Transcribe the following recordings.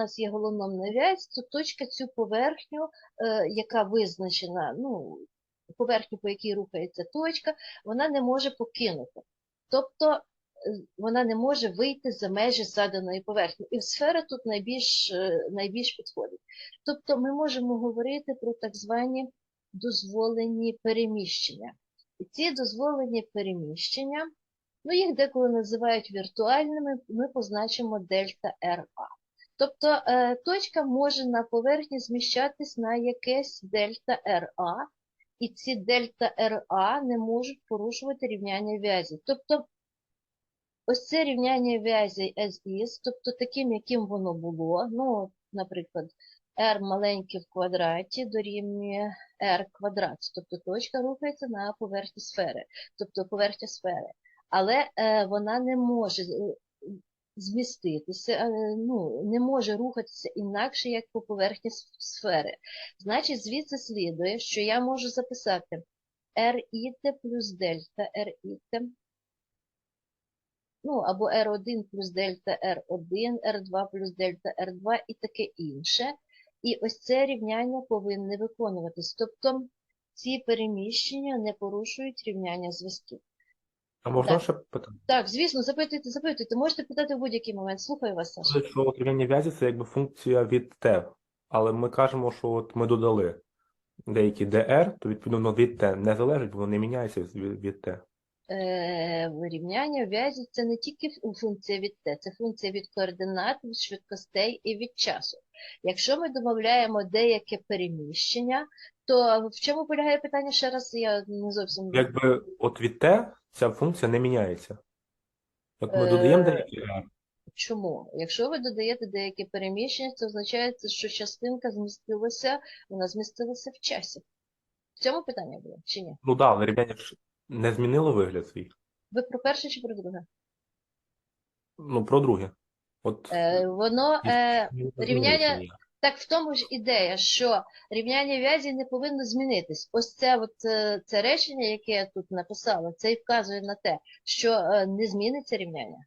нас є головна вязь, то точка цю поверхню, е, яка визначена, ну, поверхню, по якій рухається точка, вона не може покинути. Тобто е, вона не може вийти за межі заданої поверхні. І сфера тут найбільш, е, найбільш підходить. Тобто ми можемо говорити про так звані дозволені переміщення. І ці дозволені переміщення, ну їх деколи називають віртуальними, ми позначимо дельта РА. Тобто е, точка може на поверхні зміщатись на якесь дельта РА, і ці дельта РА не можуть порушувати рівняння в'язі. Тобто ось це рівняння в'язі as is, тобто таким, яким воно було, ну, наприклад, r маленьке в квадраті дорівнює r квадрат, тобто точка рухається на поверхні сфери, тобто поверхня сфери. Але е, вона не може зміститися, ну, не може рухатися інакше, як по поверхні сфери. Значить, звідси слідує, що я можу записати RIT плюс дельта RIT, ну, або R1 плюс дельта R1, R2 плюс дельта R2 і таке інше. І ось це рівняння повинне виконуватись. Тобто ці переміщення не порушують рівняння зв'язків. А можна Так. ще питання? Так, звісно, запитуйте, запитуйте. Можете питати в будь-який момент. Слухаю вас, Саша. Що от рівняння в'язі це якби функція від t, але ми кажемо, що от ми додали деякі dr, то відповідно від t не залежить, воно не міняється від, від t. Е, вирівняння в'язі це не тільки функція від t, це функція від координат, від швидкостей і від часу. Якщо ми домовляємо деяке переміщення, то в чому полягає питання ще раз? Я не зовсім Якби от від t ця функція не міняється. Як ми Е, додаємо деякі чому? Якщо ви додаєте деяке переміщення, це означає, що частинка змістилася, вона змістилася в часі. В цьому питання було чи ні? ну да, але рівняння ж не змінило вигляд свій. Ви про перше чи про друге? Ну, про друге. От Е, воно е, рівняння-. Так в тому ж ідея, що рівняння в'язі не повинно змінитись. Ось це, от, е, це речення, яке я тут написала, це і вказує на те, що е, не зміниться рівняння.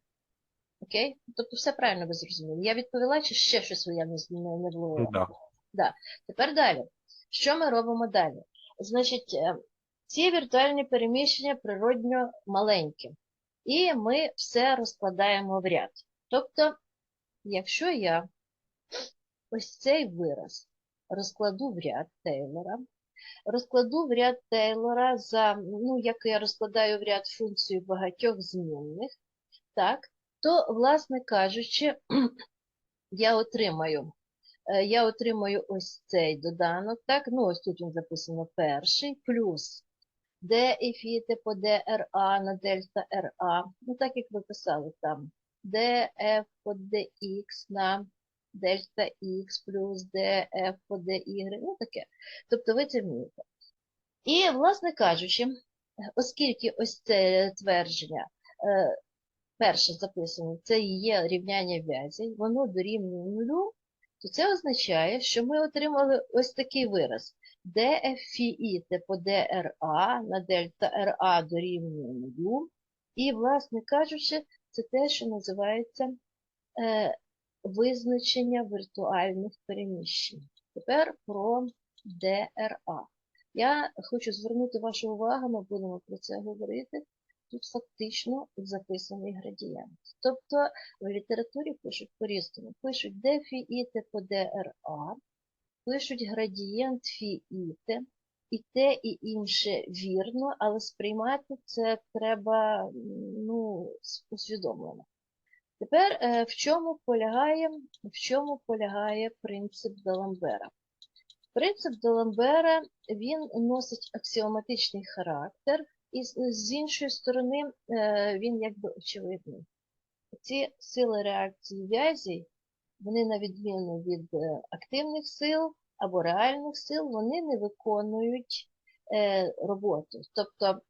Окей? Тобто все правильно ви зрозуміли. Я відповіла, чи ще щось я не, не, вловила? Ну, да. Тепер далі. Що ми робимо далі? Значить, е, ці віртуальні переміщення природньо маленькі. І ми все розкладаємо в ряд. Тобто, якщо я ось цей вираз розкладу в ряд Тейлора, розкладу в ряд Тейлора за, ну, як я розкладаю в ряд функцію багатьох змінних, так, то, власне кажучи, я отримаю е, я отримаю ось цей доданок, так, ну ось тут він записано перший, плюс d ефіти по dRA на дельта RA, ну так як ви писали там, df по dx на дельта x плюс df по dy, ну таке. Тобто ви це вмієте. І, власне кажучи, оскільки ось це твердження е, перше записане, це є рівняння в'язі, воно дорівнює нулю, то це означає, що ми отримали ось такий вираз. df фіїте по dRA на дельта RA дорівнює нулю. І, власне кажучи, це те, що називається е, визначення віртуальних переміщень. Тепер про DRA. Я хочу звернути вашу увагу, ми будемо про це говорити. Тут фактично записаний градієнт. Тобто в літературі пишуть по-різному. Пишуть де фіїте по ДРА, пишуть градієнт фіїте, і те, і інше вірно, але сприймати це треба ну, усвідомлено. Тепер е, в чому полягає, в чому полягає принцип Даламбера? Принцип Даламбера він носить аксіоматичний характер, і з- іншої сторони е, він якби очевидний. Ці сили реакції в'язі, вони на відміну від е, активних сил або реальних сил, вони не виконують роботу. Тобто,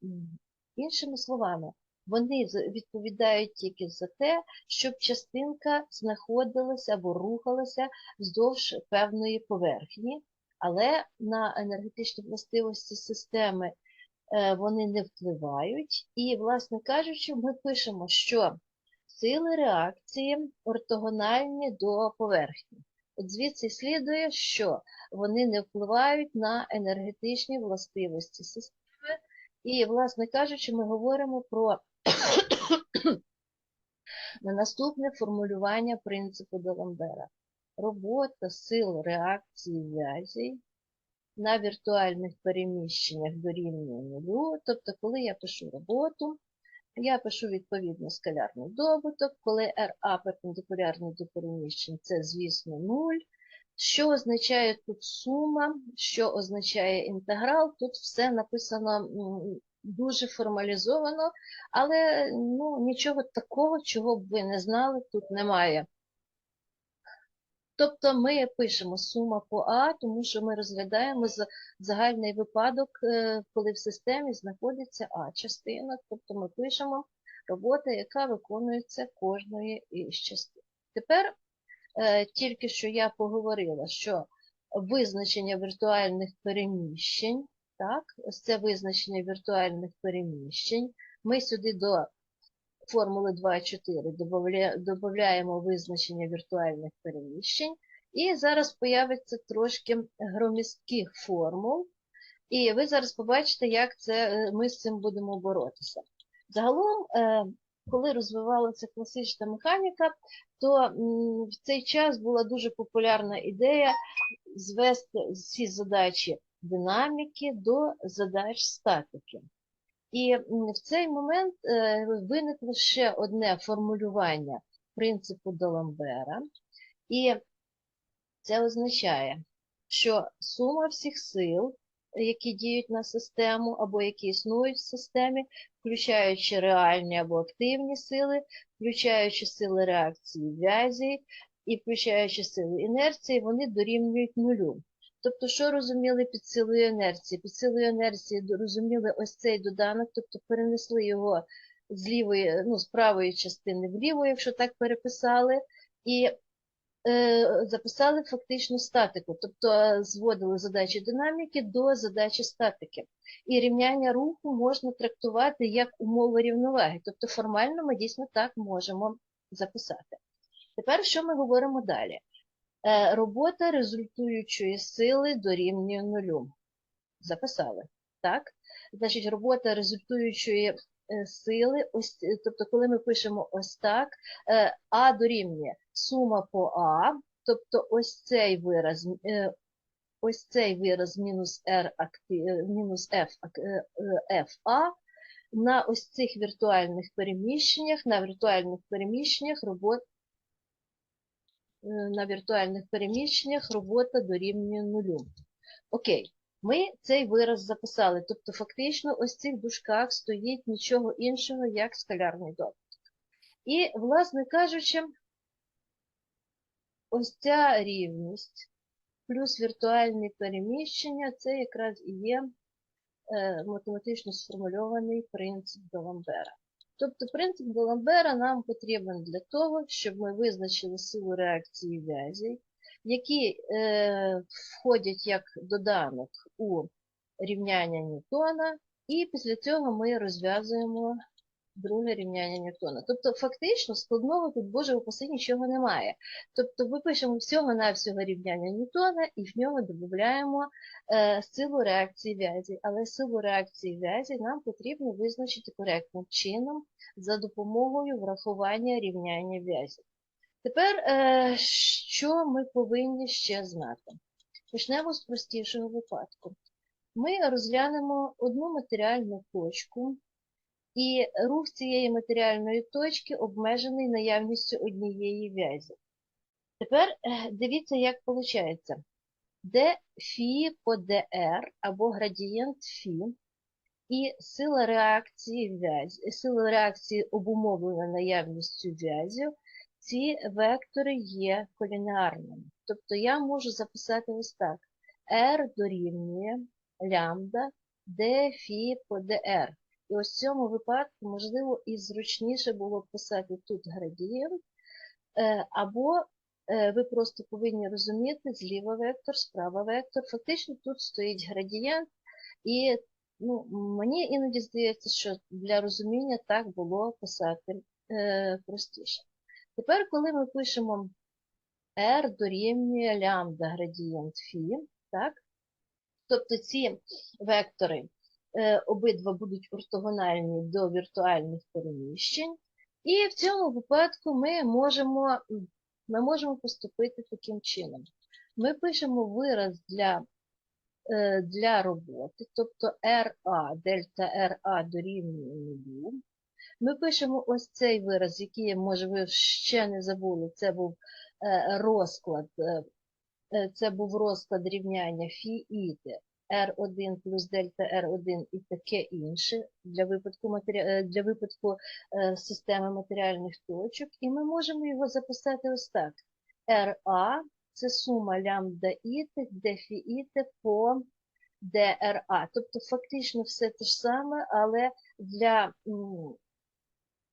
іншими словами, вони відповідають тільки за те, щоб частинка знаходилася або рухалася вздовж певної поверхні, але на енергетичні властивості системи е, вони не впливають. І, власне кажучи, ми пишемо, що сили реакції ортогональні до поверхні. От звідси слідує, що вони не впливають на енергетичні властивості системи. І, власне кажучи, ми говоримо про наступне формулювання принципу Даламбера. Робота сил реакції в'язій на віртуальних переміщеннях дорівнює нулю. Тобто, коли я пишу роботу, я пишу відповідно скалярний добуток, коли RA перпендикулярний до переміщень, це, звісно, 0. Що означає тут сума, що означає інтеграл, тут все написано дуже формалізовано, але ну, нічого такого, чого б ви не знали, тут немає. Тобто ми пишемо сума по А, тому що ми розглядаємо загальний випадок, е, коли в системі знаходиться А-частина, тобто ми пишемо робота, яка виконується кожної із частин. Тепер е, тільки що я поговорила, що визначення віртуальних переміщень, так, ось це визначення віртуальних переміщень, ми сюди до формули 2.4 додаємо визначення віртуальних переміщень, і зараз появиться трошки громістких формул, і ви зараз побачите, як це е, ми з цим будемо боротися. Загалом, е, коли розвивалася класична механіка, то в цей час була дуже популярна ідея звести всі задачі динаміки до задач статики. І в цей момент е, виникло ще одне формулювання принципу Даламбера, і це означає, що сума всіх сил, які діють на систему або які існують в системі, включаючи реальні або активні сили, включаючи сили реакції в'язі і включаючи сили інерції, вони дорівнюють нулю. Тобто, що розуміли під силою інерції? Під силою інерції розуміли ось цей доданок, тобто перенесли його з лівої, ну, з правої частини в ліву, якщо так переписали, і е, записали фактично статику, тобто е, зводили задачі динаміки до задачі статики. І рівняння руху можна трактувати як умови рівноваги, тобто формально ми дійсно так можемо записати. Тепер що ми говоримо далі? Е, Робота результуючої сили дорівнює нулю. Записали. Так? Значить, робота результуючої е, сили, ось, е, тобто, коли ми пишемо ось так, А дорівнює сума по А, тобто ось цей вираз, ось цей вираз мінус R мінус F, FA на ось цих віртуальних переміщеннях, на віртуальних переміщеннях робота е, на віртуальних переміщеннях робота дорівнює нулю. Окей, ми цей вираз записали. Тобто, фактично, ось в цих дужках стоїть нічого іншого, як скалярний добуток. І, власне кажучи, ось ця рівність плюс віртуальні переміщення це якраз і є е, математично сформульований принцип Даламбера. Тобто принцип Даламбера нам потрібен для того, щоб ми визначили силу реакції в'язів, які е, входять як доданок у рівняння Ньютона, і після цього ми розв'язуємо друге рівняння Ньютона. Тобто, фактично, складного тут, Боже упаси, нічого немає. Тобто, ми пишемо всього-навсього рівняння Ньютона і в нього додаємо е, силу реакції в'язі. Але силу реакції в'язі нам потрібно визначити коректним чином за допомогою врахування рівняння в'язі. Тепер, е, що ми повинні ще знати? Почнемо з простішого випадку. Ми розглянемо одну матеріальну точку, і рух цієї матеріальної точки обмежений наявністю однієї в'язі. Тепер е, дивіться, як виходить. Де фі по dr або градієнт фі і сила реакції в'язі, сила реакції обумовлена наявністю в'язів, ці вектори є колінеарними. Тобто я можу записати ось так. R дорівнює лямбда фі по dr. І ось в цьому випадку, можливо, і зручніше було б писати тут градієнт, е, або е, ви просто повинні розуміти зліва вектор, справа вектор. Фактично тут стоїть градієнт, і ну, мені іноді здається, що для розуміння так було писати е, простіше. Тепер, коли ми пишемо R дорівнює лямбда градієнт фі? Тобто ці вектори обидва будуть ортогональні до віртуальних переміщень. І в цьому випадку ми можемо, ми можемо поступити таким чином. Ми пишемо вираз для, е, для роботи, тобто RA, дельта RA дорівнює нулю. Ми пишемо ось цей вираз, який, може, ви ще не забули, це був е, розклад, е, е, це був розклад рівняння фі іти R1 плюс дельта R1 і таке інше для випадку, матері... е, для випадку е, системи матеріальних точок. І ми можемо його записати ось так. RA – це сума лямбда іти, де фі по DRA. Тобто фактично все те ж саме, але для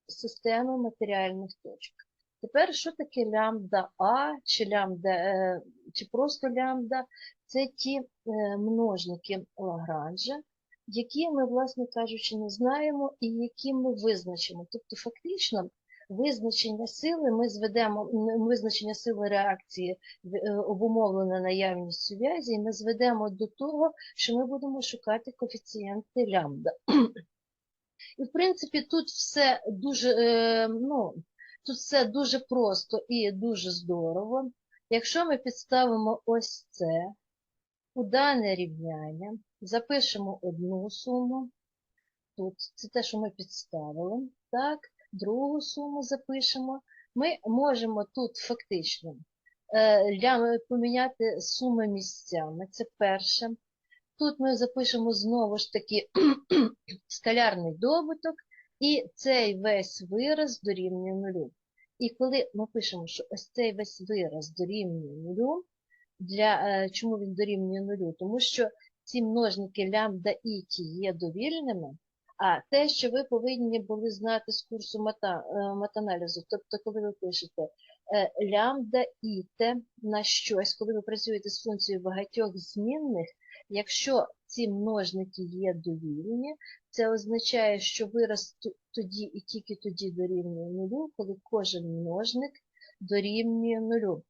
системи матеріальних точок. Тепер, що таке лямбда А, чи лямбда, е, чи просто лямбда? Це ті е, множники Лагранжа, які ми, власне кажучи, не знаємо і які ми визначимо. Тобто, фактично, визначення сили ми зведемо, визначення сили реакції е, обумовлене наявністю в'язі, і ми зведемо до того, що ми будемо шукати коефіцієнти лямбда. І, в принципі, тут все дуже, е, ну, тут все дуже просто і дуже здорово. Якщо ми підставимо ось це у дане рівняння, запишемо одну суму, тут це те, що ми підставили, так, другу суму запишемо, ми можемо тут фактично е, поміняти суми місцями, це перше. Тут ми запишемо знову ж таки скалярний добуток, і цей весь вираз дорівнює нулю. І коли ми пишемо, що ось цей весь вираз дорівнює нулю, для, е, чому він дорівнює нулю? Тому що ці множники лямбда і ті є довільними, а те, що ви повинні були знати з курсу мата, е, матаналізу, тобто коли ви пишете е, лямбда і те на щось, коли ви працюєте з функцією багатьох змінних, Якщо ці множники є довільні, це означає, що вираз тоді і тільки тоді дорівнює нулю, коли кожен множник дорівнює нулю.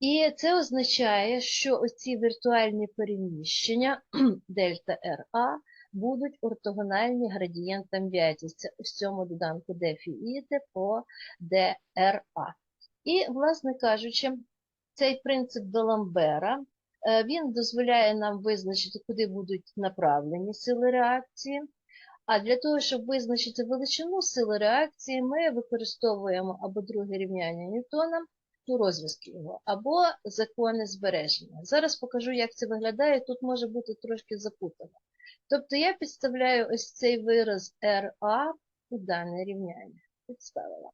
І це означає, що оці віртуальні переміщення дельта RA будуть ортогональні градієнтам в'язі. Це в цьому доданку дефіїти по DRA. І, власне кажучи, цей принцип Доламбера Е, Він дозволяє нам визначити, куди будуть направлені сили реакції. А для того, щоб визначити величину сили реакції, ми використовуємо або друге рівняння Ньютона, ну, розв'язки його, або закони збереження. Зараз покажу, як це виглядає. Тут може бути трошки запутано. Тобто я підставляю ось цей вираз RA у дане рівняння. Підставила.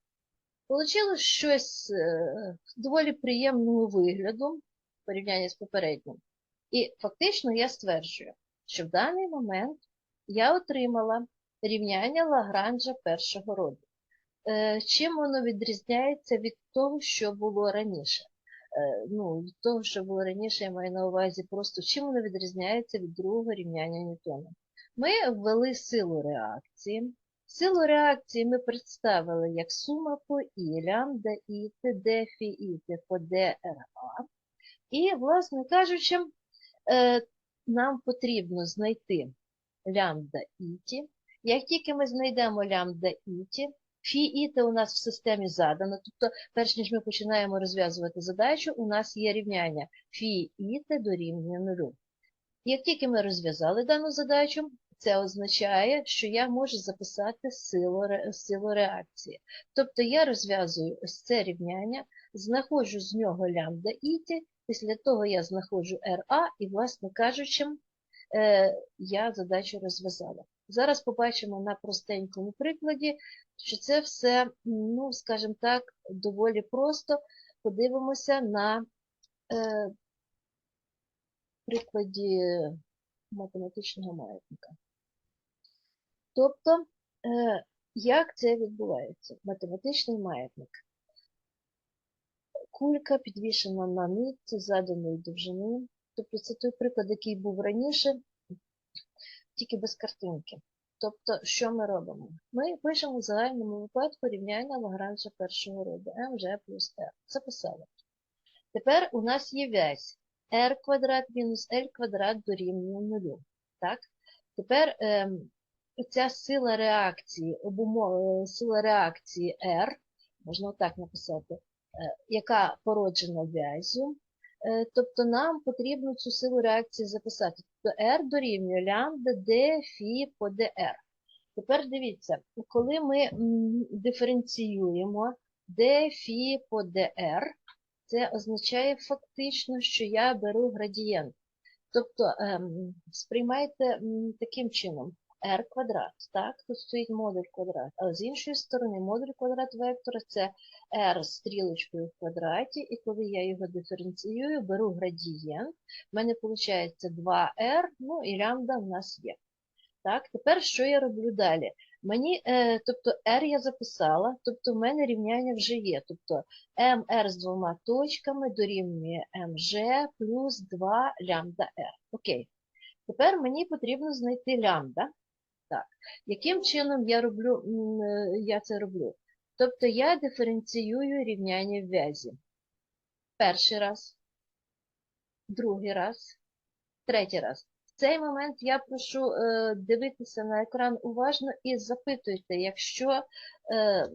Получилось щось е, доволі приємного вигляду в порівнянні з попереднім. І фактично я стверджую, що в даний момент я отримала рівняння Лагранжа першого роду. Е, Чим воно відрізняється від того, що було раніше? Е, Ну, від того, що було раніше, я маю на увазі просто чим воно відрізняється від другого рівняння Ньютона. Ми ввели силу реакції. Силу реакції ми представили як сума по І, лямбда І, ТД, фі, І, по ДРА. І, власне кажучи, е, нам потрібно знайти лямбда іті. Як тільки ми знайдемо лямбда іті, фі іти у нас в системі задано, тобто, перш ніж ми починаємо розв'язувати задачу, у нас є рівняння фі іти дорівнює нулю. Як тільки ми розв'язали дану задачу, це означає, що я можу записати силу, силу реакції. Тобто я розв'язую ось це рівняння, знаходжу з нього лямбда іті, після того я знаходжу RA і, власне кажучи, е, я задачу розв'язала. Зараз побачимо на простенькому прикладі, що це все, ну, скажімо так, доволі просто. Подивимося на е, прикладі математичного маятника. Тобто, е, як це відбувається? Математичний маятник. Кулька підвішена на нитці заданої довжини. Тобто це той приклад, який був раніше, тільки без картинки. Тобто, що ми робимо? Ми пишемо в загальному випадку рівняння Лагранжа першого роду mg плюс r. Записали. Тепер у нас є вязь r квадрат мінус l квадрат дорівнює нулю. Так? Тепер ем, ця сила реакції, обумов... е, сила реакції R, можна отак написати, е, яка породжена вязю, тобто нам потрібно цю силу реакції записати. Тобто R дорівнює лямбда d фі по dr. Тепер дивіться, коли ми диференціюємо d фі по dr, це означає фактично, що я беру градієнт. Тобто ем, сприймайте таким чином r квадрат, так, тут стоїть модуль квадрат, а з іншої сторони модуль квадрат вектора це r стрілочкою в квадраті, і коли я його диференціюю, беру градієнт, в мене виходить 2r, ну і лямбда в нас є. Так, тепер що я роблю далі? Мені, е, тобто r я записала, тобто в мене рівняння вже є. Тобто mr з двома точками дорівнює mg плюс 2 лямбда r. Окей. Тепер мені потрібно знайти лямбда. Яким чином я, роблю, е, я це роблю? Тобто я диференціюю рівняння в вязі. Перший раз, другий раз, третій раз. В цей момент я прошу е, дивитися на екран уважно і запитуйте, якщо е,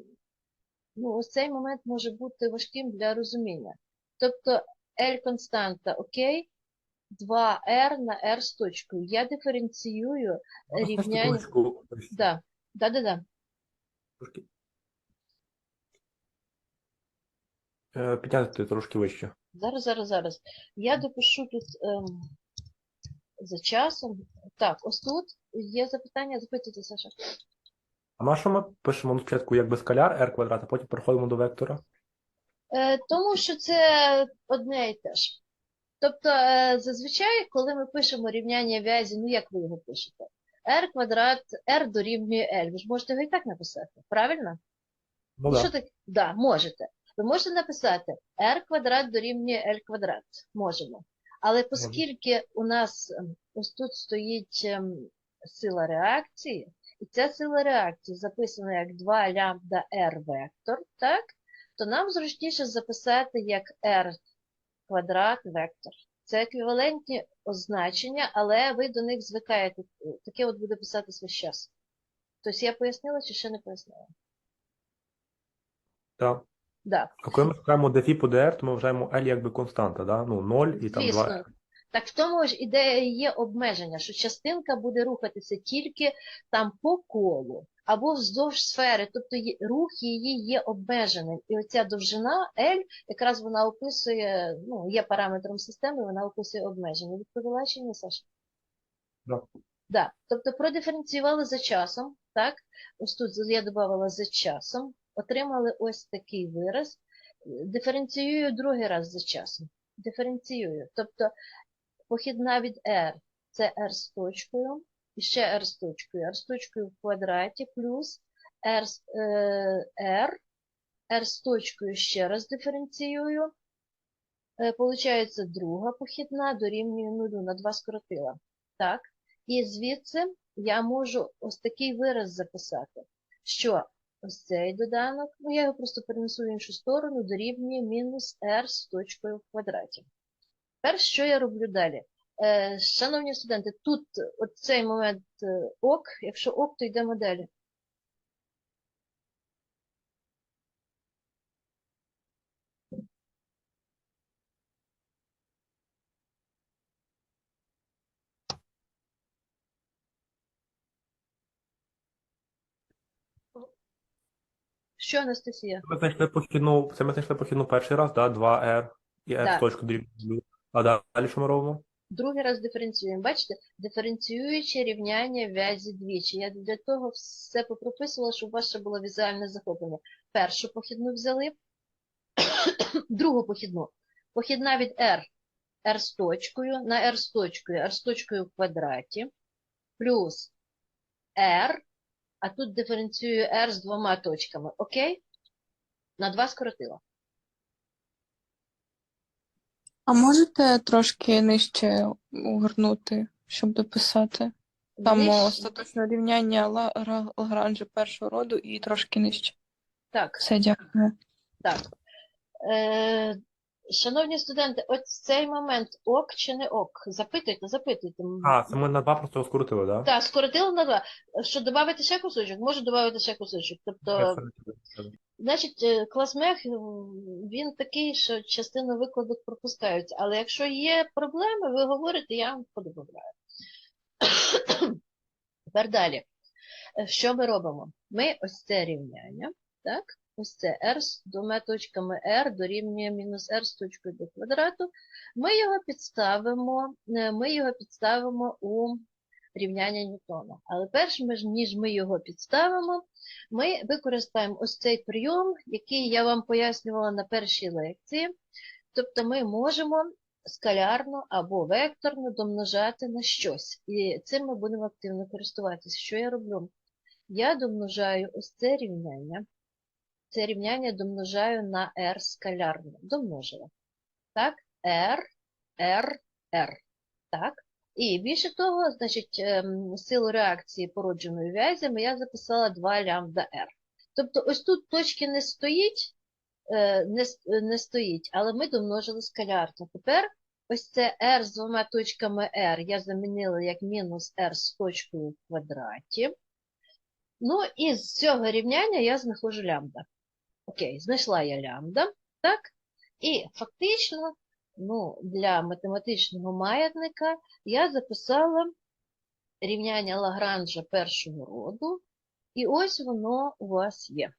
ну, ось цей момент може бути важким для розуміння. Тобто L константа, окей, 2R на R з точкою. Я диференціюю Можна рівняння. Да, да, да, да. трошки. Е, Підняти трошки вище. Зараз, зараз, зараз. Я допишу тут ем, за часом. Так, ось тут є запитання, запитуйте, Саша. А на що ми пишемо спочатку якби скаляр r квадрат, а потім переходимо до вектора? Е, тому що це одне і те ж. Тобто, е, зазвичай, коли ми пишемо рівняння вязі, ну як ви його пишете? r квадрат, r дорівнює L. Ви ж можете його і так написати, правильно? Ну так. що так? Да, можете. Ви можете написати r квадрат дорівнює L квадрат. Можемо. Але оскільки у нас ем, ось тут стоїть ем, сила реакції, і ця сила реакції записана як 2 лямбда r вектор, так? То нам зручніше записати як r квадрат вектор. Це еквівалентні означення, але ви до них звикаєте. Таке от буде писатись весь час. Тобто я пояснила чи ще не пояснила? Так. Да. А коли ми шукаємо dφ по dr, то ми вважаємо L якби константа, да? Ну, 0 і там 2 Звісно. r. Так в тому ж ідея є обмеження, що частинка буде рухатися тільки там по колу або вздовж сфери, тобто рух її є обмеженим. І оця довжина L, якраз вона описує, ну, є параметром системи, вона описує обмеження. Відповіла чи ні, Саша? Да. Да. Тобто продиференціювали за часом, так? Ось тут я додавала за часом, отримали ось такий вираз. Диференціюю другий раз за часом. Диференціюю. Тобто похідна від R це R з точкою, і ще R з точкою, R з точкою в квадраті плюс R, е, R, R з точкою ще раз диференціюю. Е, Получається друга похідна дорівнює нулю, на 2 скоротила. Так? І звідси я можу ось такий вираз записати, що ось цей доданок, ну я його просто перенесу в іншу сторону, дорівнює мінус r з точкою в квадраті. Тепер що я роблю далі? Е, шановні студенти, тут от цей момент е, ок, якщо ок, то йдемо далі. Що, Анастасія? Ми знайшли похідну, це ми знайшли похідну перший раз, да? 2r і r з точкою дорівнює 0. А далі що ми робимо? Другий раз диференціюємо. Бачите, диференціюючи рівняння вязі двічі. Я для того все попрописувала, щоб у вас ще було візуальне захоплення. Першу похідну взяли, другу похідну. Похідна від R, R з точкою, на R з точкою, R з точкою в квадраті, плюс R, а тут диференціюю R з двома точками. Окей? На 2 скоротила. А можете трошки нижче угорнути, щоб дописати? Там Нижче- остаточне рівняння Ла- Ра- Лагранжа першого роду і трошки нижче. Так. Все, дякую. Так. Е, Шановні студенти, от цей момент ок чи не ок? Запитуйте, запитуйте. А, це ми на два просто скрутили, так? Так, скоротили на два. Що додати ще кусочок? Можу додати ще кусочок. Тобто, значить, е, класмех він такий, що частину викладок пропускаються. Але якщо є проблеми, ви говорите, я вам подобавляю. Тепер далі. Що ми робимо? Ми ось це рівняння, так? Ось це r з двома точками r дорівнює мінус r з точкою до квадрату. Ми його підставимо, е, ми його підставимо у рівняння Ньютона. Але перш ніж ми його підставимо, ми використаємо ось цей прийом, який я вам пояснювала на першій лекції. Тобто ми можемо скалярно або векторно домножати на щось. І цим ми будемо активно користуватися. Що я роблю? Я домножаю ось це рівняння. Це рівняння домножаю на r скалярно. Домножила. Так, r, r, r. Так. І більше того, значить, ем, силу реакції породженої в'язями я записала 2 лямбда r. Тобто ось тут точки не стоїть, е, не, е, не стоїть, але ми домножили скалярно. Тепер ось це r з двома точками r я замінила як мінус r з точкою в квадраті. Ну і з цього рівняння я знаходжу лямбда. Окей, знайшла я лямбда, так? І фактично, ну, для математичного маятника я записала рівняння Лагранжа першого роду, і ось воно у вас є.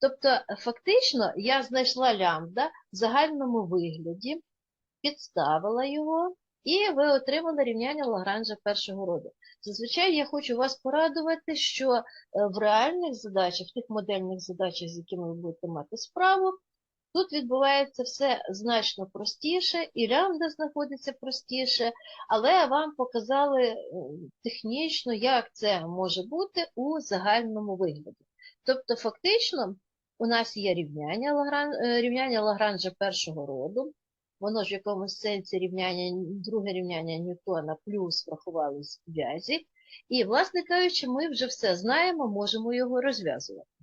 Тобто, фактично, я знайшла лямбда в загальному вигляді, підставила його, і ви отримали рівняння Лагранжа першого роду. Зазвичай я хочу вас порадувати, що е, в реальних задачах, в тих модельних задачах, з якими ви будете мати справу, тут відбувається все значно простіше, і лямбда знаходиться простіше, але вам показали е, технічно, як це може бути у загальному вигляді. Тобто, фактично, у нас є рівняння, Лагран... е, рівняння Лагранжа першого роду, воно ж в якомусь сенсі рівняння, друге рівняння Ньютона плюс врахували зв'язі. І, власне кажучи, ми вже все знаємо, можемо його розв'язувати.